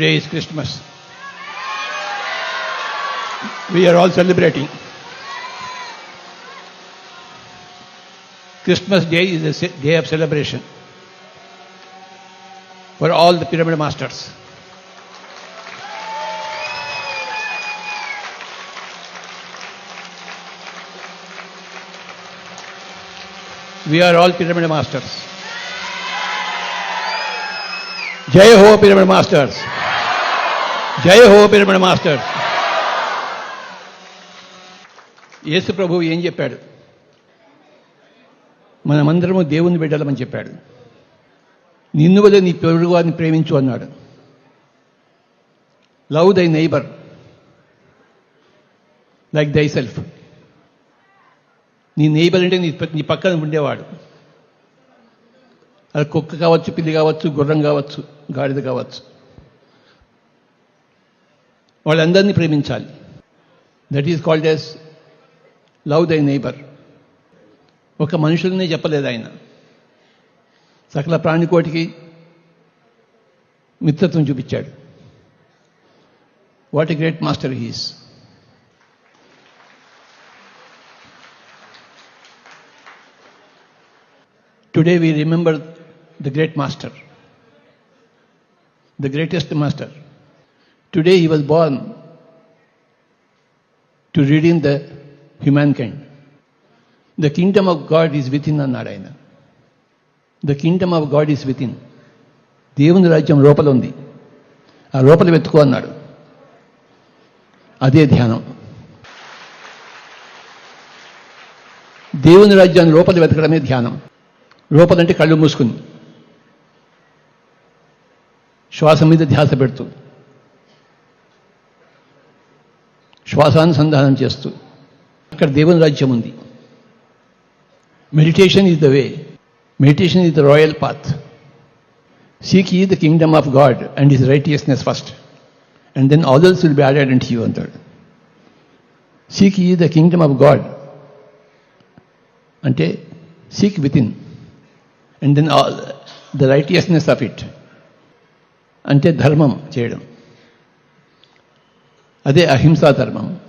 Today is Christmas. We are all celebrating. Christmas Day is a day of celebration for all the pyramid masters. We are all pyramid masters. Jai Ho Pyramid Masters. Jai హో pyramid master. Yesu ప్రభు ఏం చెప్పాడు? మనమందరము దేవుని బిడ్డలమని చెప్పాడు. నిన్ను వల్ల నీ పొరుగు వారిని ప్రేమించు అన్నాడు. Love thy neighbour. Like thy self నీ నైబర్ అంటే నీ నీ పక్కన ఉండేవాడు. అది కుక్క కావచ్చు పిల్లి కావచ్చు గుర్రం కావచ్చు గాడిద కావచ్చు. వాళ్ళందరినీ ప్రేమించాలి. That is called as love thy neighbour ఒక మనుషులనే చెప్పలేదు ఆయన. సకల ప్రాణికోటికి మిత్రత్వం చూపించాడు. What a great master he's today we remember the great master the greatest master today he was born to reading the human kind the kingdom of God is within అన్నాడు ఆయన the kingdom of God is within దేవుని రాజ్యం లోపల ఉంది. ఆ లోపల వెతుకో అన్నాడు. అదే ధ్యానం. దేవుని రాజ్యాన్ని లోపల వెతకడమే ధ్యానం. లోపలంటే కళ్ళు మూసుకుని శ్వాస మీద ధ్యాస పెడుతుంది శ్వాసానుసంధానం చేస్తూ. అక్కడ దేవుని రాజ్యం ఉంది. Meditation is the way meditation is the royal path seek ye the kingdom of God and is righteousness first and then others will be added and you అంటాడు seek ye the kingdom of God అంటే seek within and then the righteousness of it అంటే ధర్మం చేయడం అదే అహింసా ధర్మం.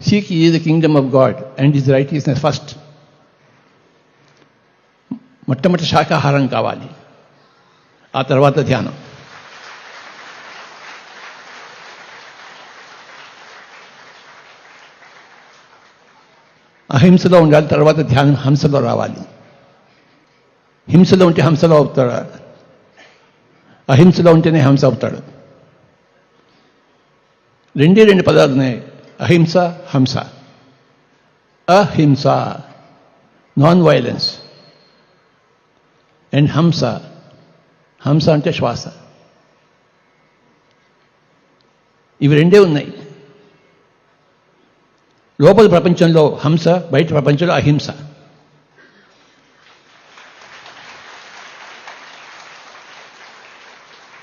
Seek ye the kingdom of God and is righteousness first మొట్టమొదటి శాకాహారం కావాలి. ఆ తర్వాత ధ్యానం. అహింసలో ఉండాలి తర్వాత ధ్యానం హంసలో రావాలి. హింసలో ఉంటే హంసలో అవుతాడు. అహింసలో ఉంటేనే హంస అవుతాడు. రెండే రెండు పదాలు ఉన్నాయి. అహింస హంస. అహింస నాన్ వైలెన్స్ అండ్ హంస. హంస అంటే శ్వాస. ఇవి రెండే ఉన్నాయి. లోపల ప్రపంచంలో హంస బయట ప్రపంచంలో అహింస.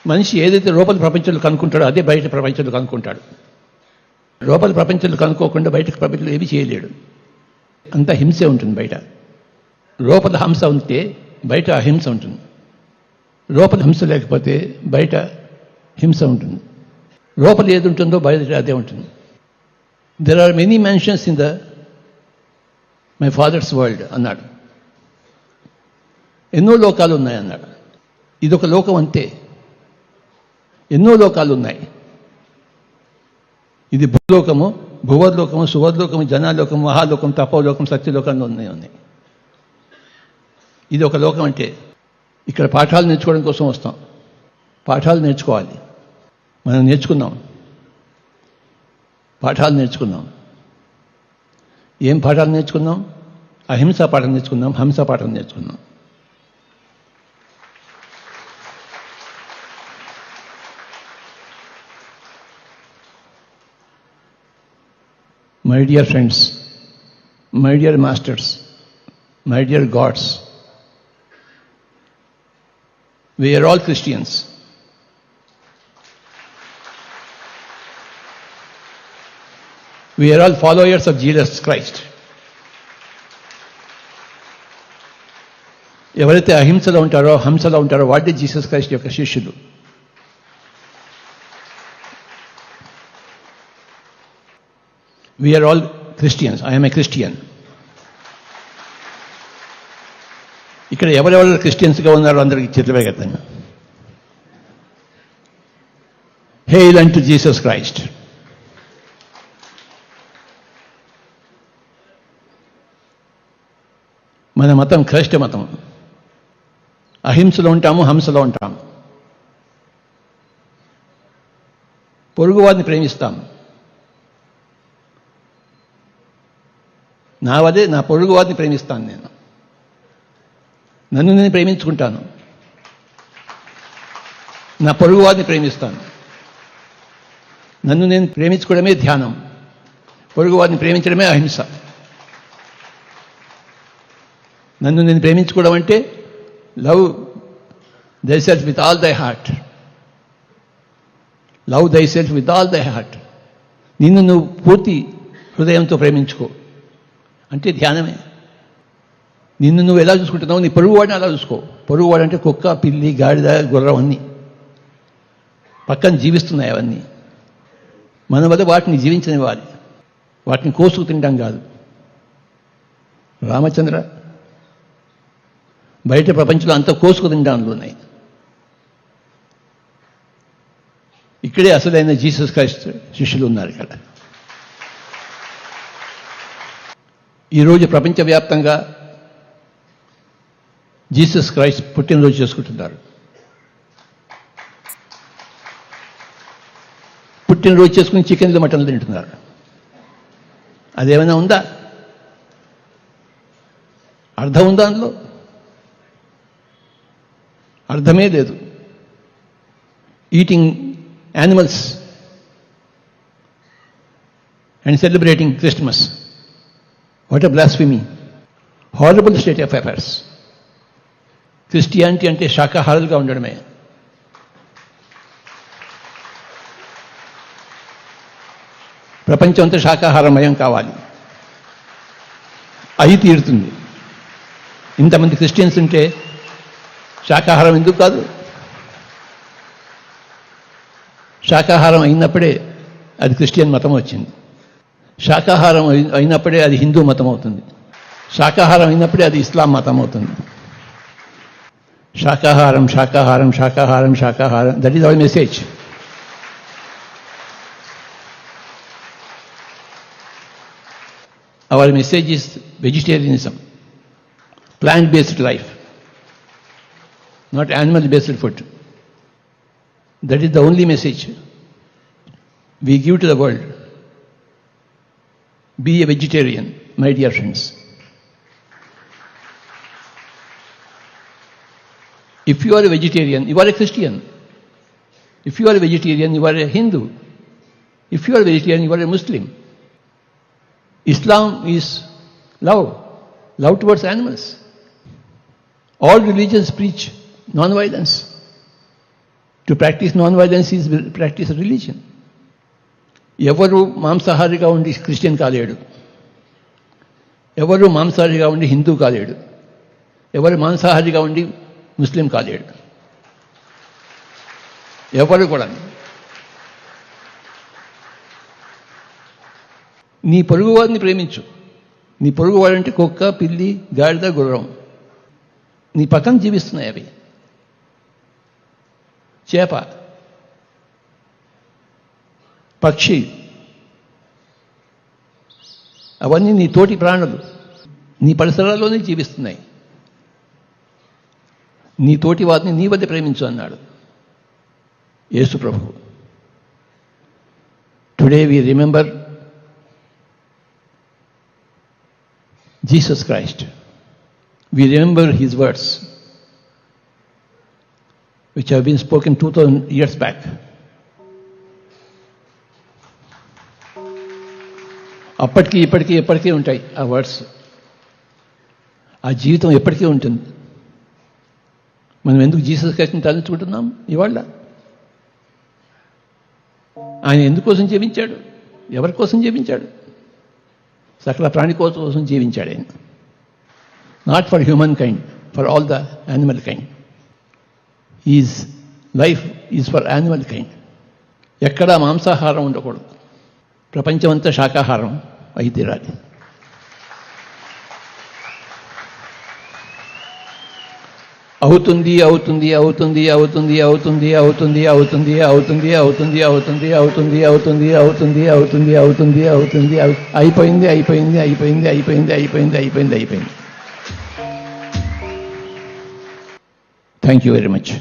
మనిషి ఏదైతే లోపల ప్రపంచంలో కనుక్కుంటాడో అదే బయట ప్రపంచంలో కనుక్కుంటాడు. లోపల ప్రపంచంలో కనుక్కోకుండా బయట ప్రపంచంలో ఏమీ చేయలేడు. అంత హింసే ఉంటుంది బయట. లోపల హంస ఉంటే బయట అహింస ఉంటుంది. లోపల హింస లేకపోతే బయట హింస ఉంటుంది. లోపల ఏది ఉంటుందో బయట అదే ఉంటుంది. There are many mansions in the my father's world అన్నాడు. ఎన్నో లోకాలు ఉన్నాయి అన్నాడు ఇదొక లోకం అంతే. ఎన్నో లోకాలు ఉన్నాయి ఇది భూలోకము భువర్లోకము సువర్లోకము జనాలోకము మహాలోకం తపోలోకం సత్యలోకంలో ఉన్నాయి ఉన్నాయి. ఇది ఒక లోకం అంటే ఇక్కడ పాఠాలు నేర్చుకోవడం కోసం వస్తాం. పాఠాలు నేర్చుకోవాలి. మనం నేర్చుకున్నాం. పాఠాలు నేర్చుకున్నాం. ఏం పాఠాలు నేర్చుకున్నాం? అహింసా పాఠం నేర్చుకున్నాం హంస పాఠం నేర్చుకున్నాం. My dear friends, my dear masters, my dear gods, we are all Christians. We are all followers of Jesus Christ. ఎవరైతే అహింసలో ఉంటారో హంసలో ఉంటారో వాటి జీసస్ క్రైస్ట్ యొక్క శిష్యులు we are all Christians I am a Christian ఇక్కడ ఎవరెవరు క్రిస్టియన్స్గా ఉన్నారో అందరికి చేతులు పెడతాను హెయిల్ టు జీసస్ క్రైస్ట్ మన మతం క్రైస్త మతం. అహింసలో ఉంటాము హంసలో ఉంటాము. పొరుగువారిని ప్రేమిస్తాం. నా వదే నా పొరుగువారిని ప్రేమిస్తాను నేను. నన్ను నేను ప్రేమించుకుంటాను. నా పొరుగువారిని ప్రేమిస్తాను. నన్ను నేను ప్రేమించుకోవడమే ధ్యానం. పొరుగువారిని ప్రేమించడమే అహింస. నన్ను నేను ప్రేమించుకోవడం అంటే love thy self with all thy heart love thy self with all thy heart నిన్ను నువ్వు పూర్తి హృదయంతో ప్రేమించుకో. అంటే ధ్యానమే. నిన్ను నువ్వు ఎలా చూసుకుంటున్నావు నీ పొరుగువాడిని అలా చూసుకో. పొరుగువాడు అంటే కుక్క పిల్లి గాడిద గుర్రం అన్నీ. పక్కన జీవిస్తున్నాయి అవన్నీ. మన వల్ల వాటిని జీవించనివ్వాలి. వాటిని కోసుకు తినడం కాదు. రామచంద్ర బయట ప్రపంచంలో అంత కోసుకు తినడానికి ఉన్నాయి ఇక్కడే అసలైన జీసస్ క్రైస్ట్ శిష్యులు ఉన్నారు ఇక్కడ. ఈరోజు ప్రపంచవ్యాప్తంగా జీసస్ క్రైస్ట్ పుట్టినరోజు చేసుకుంటున్నారు. పుట్టినరోజు చేసుకుని చికెన్లు మటన్లు తింటున్నారు. అదేమైనా ఉందా? అర్థం ఉందా అందులో? అర్థమే లేదు. Eating animals and celebrating Christmas. What a blasphemy horrible state of affairs Christianity అంటే శాకాహారులుగా ఉండడమే. ప్రపంచం అంతా శాఖాహారమయం కావాలి. అయి తీరుతుంది. ఇంతమంది క్రిస్టియన్స్ ఉంటే శాకాహారం ఎందుకు కాదు? శాకాహారం అయినప్పుడే అది క్రిస్టియన్ మతం వచ్చింది శాకాహారం అయినప్పుడే అది హిందూ మతం అవుతుంది శాకాహారం అయినప్పుడే అది ఇస్లాం మతం అవుతుంది శాకాహారం శాకాహారం శాకాహారం శాకాహారం. That is our message our message is vegetarianism plant based life not animal based food that is the only message we give to the world Be a vegetarian, my dear friends. If you are a vegetarian, you are a Christian. If you are a vegetarian, you are a Hindu. If you are a vegetarian, you are a Muslim. Islam is love, love towards animals. All religions preach non-violence. To practice non-violence is practice religion. ఎవరు మాంసాహారిగా ఉండి Christian కాలేడు. ఎవరు మాంసాహారిగా ఉండి హిందూ కాలేడు. ఎవరు మాంసాహారిగా ఉండి ముస్లిం కాలేడు. ఎవరు కూడా. నీ పొరుగువాడిని ప్రేమించు. నీ పొరుగువాడంటే కుక్క పిల్లి గాడిద గుర్రం. నీ పక్కన జీవిస్తున్నాయి అవి. చేప. పక్షి అవన్నీ నీ తోటి ప్రాణులు నీ పరిసరాల్లోనే జీవిస్తున్నాయి నీ తోటి వారిని నీ వద్ద ప్రేమించు అన్నాడు యేసు ప్రభు today we remember Jesus Christ we remember his words, which have been spoken 2000 years back. అప్పటికీ ఇప్పటికీ ఎప్పటికీ ఉంటాయి ఆ వర్డ్స్. ఆ జీవితం ఎప్పటికీ ఉంటుంది. మనం ఎందుకు జీసస్ క్రైస్ట్ని తలుచుకుంటున్నాం? ఇవాళ. ఆయన ఎందుకోసం జీవించాడు? ఎవరి కోసం జీవించాడు? సకల ప్రాణి కోసం జీవించాడు ఆయన. Not for human kind for all the animal kind is life is for animal kind ఎక్కడ మాంసాహారం ఉండకూడదు. ప్రపంచమంతా శాకాహారం. వైద్యురాలి అవుతుంది అవుతుంది అవుతుంది అవుతుంది అవుతుంది అవుతుంది అవుతుంది అవుతుంది అవుతుంది అవుతుంది అవుతుంది అవుతుంది అవుతుంది అవుతుంది అవుతుంది అవుతుంది అయిపోయింది అయిపోయింది అయిపోయింది అయిపోయింది అయిపోయింది అయిపోయింది అయిపోయింది థ్యాంక్ యూ వెరీ మచ్